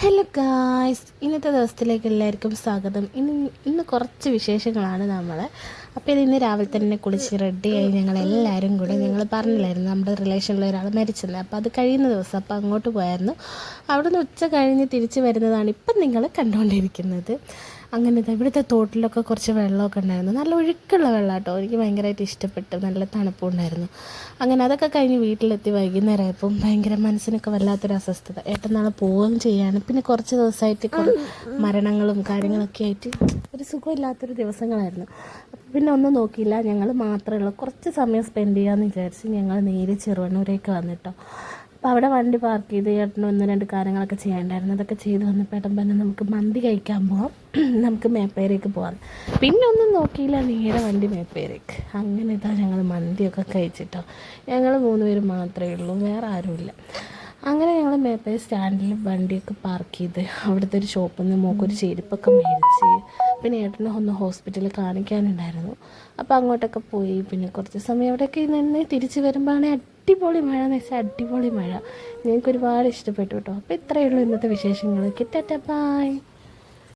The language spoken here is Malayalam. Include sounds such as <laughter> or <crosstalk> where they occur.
ഹലോ ഗായ്സ് ഇന്നത്തെ ദിവസത്തിലേക്ക് എല്ലാവർക്കും സ്വാഗതം. ഇന്ന് ഇന്ന് കുറച്ച് വിശേഷങ്ങളാണ് നമ്മൾ അപ്പോൾ ഇത് ഇന്ന് രാവിലെ തന്നെ കുളിച്ച് റെഡിയായി ഞങ്ങൾ എല്ലാവരും കൂടെ ഞങ്ങൾ പറഞ്ഞില്ലായിരുന്നു നമ്മുടെ റിലേഷനിലുള്ള ഒരാൾ മരിച്ചത് അപ്പോൾ അത് കഴിയുന്ന ദിവസം അപ്പോൾ അങ്ങോട്ട് പോയായിരുന്നു. അവിടെ നിന്ന് ഉച്ച കഴിഞ്ഞ് തിരിച്ച് വരുന്നതാണ് ഇപ്പം നിങ്ങൾ കണ്ടുകൊണ്ടിരിക്കുന്നത് അങ്ങനെ ഇവിടുത്തെ തോട്ടിലൊക്കെ കുറച്ച് വെള്ളമൊക്കെ ഉണ്ടായിരുന്നു. നല്ല ഒഴുക്കുള്ള വെള്ളം കേട്ടോ എനിക്ക് ഭയങ്കരമായിട്ട് ഇഷ്ടപ്പെട്ടു. നല്ല തണുപ്പുണ്ടായിരുന്നു അങ്ങനെ അതൊക്കെ കഴിഞ്ഞ് വീട്ടിലെത്തി വൈകുന്നേരമായപ്പം ഭയങ്കര മനസ്സിനൊക്കെ വല്ലാത്തൊരു അസ്വസ്ഥത. ഏട്ടൻ നാളെ പോവുകയും ചെയ്യാണ്. പിന്നെ കുറച്ച് ദിവസമായിട്ട് മരണങ്ങളും കാര്യങ്ങളൊക്കെ ആയിട്ട് ഒരു സുഖമില്ലാത്തൊരു ദിവസങ്ങളായിരുന്നു. അപ്പോൾ പിന്നെ ഒന്നും നോക്കിയില്ല. ഞങ്ങൾ മാത്രമേ ഉള്ളൂ. കുറച്ച് സമയം സ്പെൻഡ് ചെയ്യാമെന്ന് വിചാരിച്ച് ഞങ്ങൾ നേരെ ചെറുവണ്ണൂരേക്ക് വന്നിട്ടോ. അപ്പോൾ അവിടെ വണ്ടി പാർക്ക് ചെയ്ത് ചേട്ടൻ ഒന്ന് രണ്ട് കാര്യങ്ങളൊക്കെ ചെയ്യേണ്ടായിരുന്നു അതൊക്കെ ചെയ്ത് വന്നപ്പോൾ പറഞ്ഞ് നമുക്ക് മന്തി കഴിക്കാൻ പോവാം. <clears throat> നമുക്ക് മേപ്പേരേക്ക് പോവാം. പിന്നെ ഒന്നും നോക്കിയില്ല. നേരെ വണ്ടി മേപ്പേരേക്ക്. അങ്ങനെ ഇതാ ഞങ്ങൾ മന്തിയൊക്കെ കഴിച്ചിട്ടോ. ഞങ്ങൾ മൂന്ന് പേര് മാത്രമേ ഉള്ളൂ. വേറെ ആരുമില്ല. അങ്ങനെ ഞങ്ങൾ മേപ്പേ സ്റ്റാൻഡിൽ വണ്ടിയൊക്കെ പാർക്ക് ചെയ്ത് അവിടുത്തെ ഒരു ഷോപ്പിൽ നിന്ന് മോക്കൊരു ചെരുപ്പൊക്കെ മേടിച്ച് പിന്നെ ഏട്ടനെ ഒന്ന് ഹോസ്പിറ്റലിൽ കാണിക്കാനുണ്ടായിരുന്നു. അപ്പോൾ അങ്ങോട്ടൊക്കെ പോയി. പിന്നെ കുറച്ച് സമയം അവിടെയൊക്കെ നിന്ന് തിരിച്ച് വരുമ്പോഴാണ് അടിപൊളി മഴ. എന്ന് വെച്ചാൽ അടിപൊളി മഴ. ഞങ്ങൾക്ക് ഒരുപാട് ഇഷ്ടപ്പെട്ടു കേട്ടോ. അപ്പോൾ ഇത്രയേ ഉള്ളൂ ഇന്നത്തെ വിശേഷങ്ങൾ കിട്ടട്ടെ ബായ്